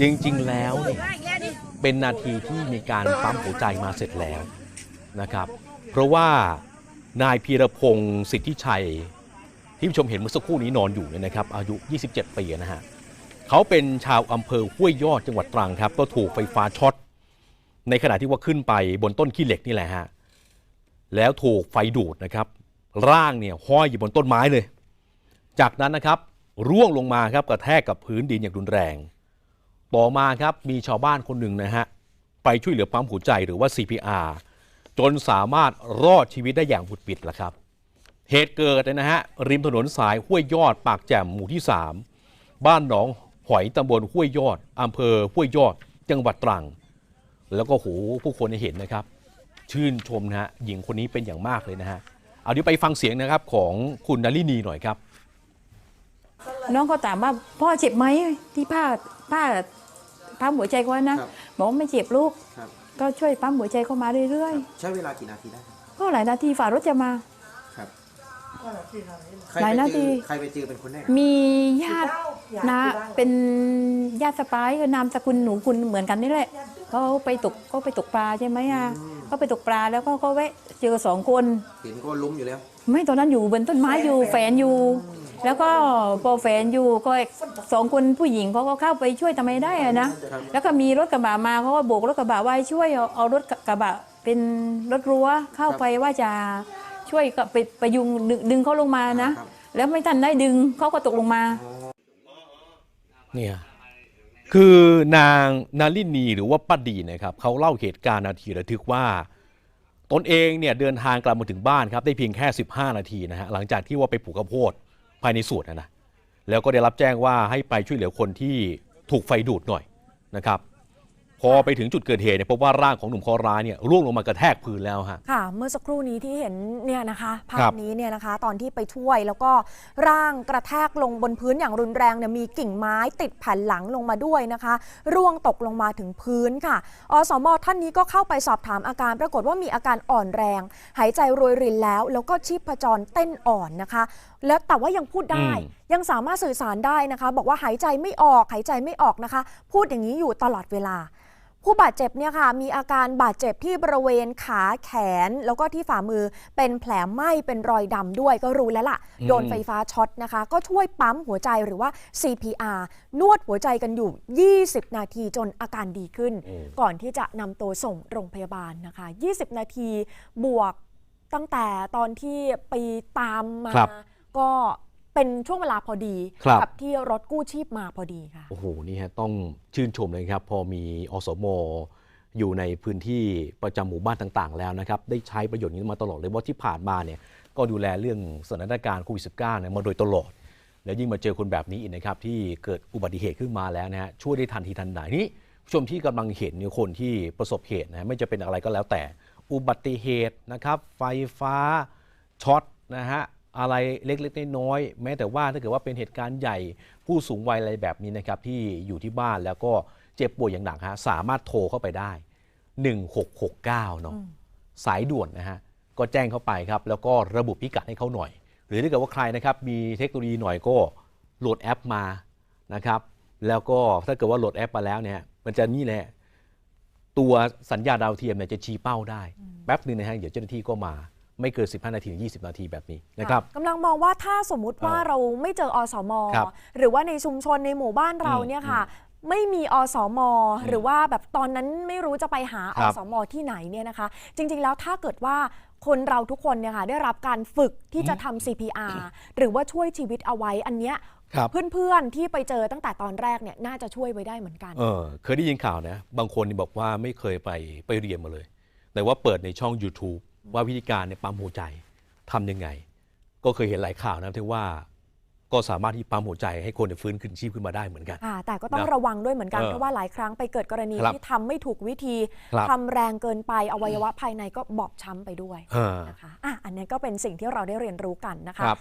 จริงๆแล้วเนี่ยเป็นนาทีที่มีการปั๊มหัวใจมาเสร็จแล้วนะครับ เพราะว่านายพีรพงศ์สิทธิชัย ที่ผู้ชมเห็นเมื่อสักครู่นี้นอนอยู่เนี่ยนะครับ อายุ 27 ปีนะฮะเขาเป็นชาวอำเภอห้วยยอดจังหวัดตรังครับ ก็ถูกไฟฟ้าช็อตในขณะที่ว่าขึ้นไปบนต้นขี้เหล็กนี่แหละฮะแล้วถูกไฟดูดนะครับ ร่างเนี่ยห้อยอยู่บนต้นไม้เลย จากนั้นนะครับร่วงลงมาครับกระแทกกับพื้นดินอย่างรุนแรง ต่อมาครับมีชาวบ้านคนหนึ่งนะฮะไปช่วยเหลือปั๊มหัวใจหรือว่า CPR จนสามารถรอดชีวิตได้อย่างบุดบิดละครับ เหตุเกิดนะฮะริมถนนสายห้วยยอดปากแจ่มหมู่ที่ 3 บ้านหนองหอยตำบลห้วยยอดอำเภอห้วยยอดจังหวัดตรัง แล้วก็โหผู้คนเห็นนะครับ ชื่นชมนะฮะหญิงคนนี้เป็นอย่างมากเลยนะฮะเอาเดี๋ยวไปฟังเสียงนะครับของคุณนลินีหน่อยครับ น้องเขาถามว่าพ่อเจ็บไหมที่ผ้าผ้าปั๊มหัวใจเขานะ ครับบอกว่าไม่เจ็บลูก ครับ ก็ช่วยปั๊มหัวใจเขามาเรื่อยใช้เวลากี่นาทีได้ครับๆ ก็หลายนาทีฝ่ารถจะมาครับ หลายนาทีใครไปเจอเป็นคนแรกมีญาตินะเป็นญาติสปายคือนามสกุลหนูคุณเหมือนกันนี่แหละเขาไปตกก็ไปตกปลาใช่ไหมอะเขาไปตกปลาแล้วก็เขาแวะเจอสองคน เห็นก็ล้มอยู่แล้ว ไม่ตอนนั้นอยู่บนต้นไม้อยู่แฝนอยู่ แล้วก็พอแฝนอยู่ก็สองคนผู้หญิงเขาก็เข้าไปช่วยทำไมได้อะนะ ครับ แล้วก็มีรถกระบะมาเขาก็โบกรถกระบะไว้ช่วยเอาเอารถกระบะเป็นรถรั้วเข้าไปว่าจะ ช่วยก็ไปไปยุงดึงดึงเขาลงมานะครับแล้วไม่ทันได้ดึงเขาก็ตกลงมา เนี่ยคือนางนาลินีหรือว่าป้าดีนะครับเขาเล่าเหตุการณ์นาทีระทึกว่า ตนเองเนี่ยเดินทางกลับมาถึงบ้านครับได้เพียงแค่ 15 นาทีนะฮะหลังจากที่ว่าไปปลูกข้าวโพดภายในสวนนะนะแล้วก็ได้รับแจ้งว่าให้ไปช่วยเหลือคนที่ถูกไฟดูดหน่อยนะครับ พอไปถึงจุดเกิดเหตุเนี่ยพบว่าร่างของหนุ่มเคอร้ายเนี่ยร่วงลงมากระแทกพื้นแล้วฮะ ค่ะ เมื่อสักครู่นี้ที่เห็นเนี่ยนะคะภาครัพบนี้เนี่ยนะคะ ตอนที่ไปช่วยแล้วก็ร่างกระแทกลงบนพื้นอย่างรุนแรงเนี่ยมีกิ่งไม้ติดแผ่นหลังลงมาด้วยนะคะ ร่วงตกลงมาถึงพื้นค่ะอสมท่านนี้ก็เข้าไปสอบถามอาการ ปรากฏว่ามีอาการอ่อนแรง หายใจรวยรินแล้ว แล้วก็ชีพจรเต้นอ่อนนะคะ แล้วแต่ว่ายังพูดได้ อืม ยังสามารถสื่อสารได้นะคะ บอกว่าหายใจไม่ออกหายใจไม่ออกนะคะ พูดอย่างนี้อยู่ตลอดเวลา ผู้บาดเจ็บเนี่ยค่ะมีอาการบาดเจ็บที่บริเวณขาแขน แล้วก็ที่ฝ่ามือเป็นแผลไหม้เป็นรอยดำด้วยก็รู้แล้วล่ะอืมโดนไฟฟ้าช็อตนะคะ ก็ช่วยปั๊มหัวใจหรือว่า CPR นวดหัวใจกันอยู่ 20 นาทีจนอาการดีขึ้นก่อนที่จะนำตัวส่งโรงพยาบาลนะคะ 20 นาทีบวกตั้งแต่ตอนที่ไปตามมา ครับ ก็ เป็นช่วงเวลาพอดีครับ กับที่รถกู้ชีพมาพอดีค่ะ โอ้โห นี่ฮะต้องชื่นชมเลยครับ พอมีอสมอยู่ในพื้นที่ประจำหมู่บ้านต่างๆ แล้วนะครับ ได้ใช้ประโยชน์นี้มาตลอดเลยว่าที่ผ่านมาเนี่ยก็ดูแลเรื่องสถานการณ์โควิด -19 เนี่ยมาโดยตลอด แล้วยิ่งมาเจอคนแบบนี้อีกนะครับ ที่เกิดอุบัติเหตุขึ้นมาแล้วนะฮะช่วยได้ทันทีทันใดนี่ผู้ชมที่กำลังเห็นเนี่ยคนที่ประสบเหตุนะไม่จะเป็นอะไรก็แล้วแต่ อุบัติเหตุนะครับ ไฟฟ้าช็อตนะฮะ อะไรเล็กๆน้อยๆแม้แต่ว่าถ้าเกิดว่าเป็นเหตุการณ์ใหญ่ผู้สูงวัยอะไรแบบนี้นะครับที่อยู่ที่บ้านแล้วก็เจ็บป่วยอย่างหนักฮะสามารถโทรเข้าไปได้ 1669เนาะสายด่วนนะฮะก็แจ้งเข้าไปครับ แล้วก็ระบุพิกัดให้เขาหน่อย หรือถ้าเกิดว่าใครนะครับมีเทคโนโลยีหน่อยก็โหลดแอปมานะครับแล้วก็ถ้าเกิดว่าโหลดแอปมาแล้วเนี่ยมันจะนี่แหละตัวสัญญาณดาวเทียมเนี่ยจะชี้เป้าได้ แป๊บหนึ่งนะฮะเดี๋ยวเจ้าหน้าที่ก็มา ไม่เกิน 15 นาทีถึง20 นาทีแบบนี้นะครับกำลังมองว่าถ้าสมมุติว่าเออเราไม่เจออสมครับหรือว่าในชุมชนในหมู่บ้านเราอืมเนี่ยค่ะ ไม่มีอสมหรือว่าแบบตอนนั้นไม่รู้จะไปหาคอรับสมที่ไหนเนี่ยนะคะ จริง ๆ แล้วถ้าเกิดว่าคนเราทุกคนเนี่ยค่ะได้รับการฝึกที่จะทำ CPR หรือว่าช่วยชีวิตเอาไว้อันเนี้ยครับเพื่อนๆที่ไปเจอตั้งแต่ตอนแรกเนี่ยน่าจะช่วยไว้ได้เหมือนกันเออเคยได้ยินข่าวนะบางคนนี่บอกว่าไม่เคยไปไปเรียนมาเลย แต่ว่าเปิดในช่อง YouTube ว่าวิธีการในยปั๊มหัวใจทำยังไง ก็เคยเห็นหลายข่าวนะที่ว่าก็สามารถที่ปั๊มหัวใจให้คนเนี่ยฟื้นคืนชีพขึ้นมาได้เหมือนกันค่ะแต่ก็ต้องนะระวังด้วยเหมือนกันเออเพราะว่าหลายครั้งไปเกิดกรณีครับที่ทำไม่ถูกวิธีครับทำแรงเกินไปอวัยวะภายในก็บอบช้ำไปด้วยเออนะคะอะอันนี้ก็เป็นสิ่งที่เราได้เรียนรู้กันนะคะครับ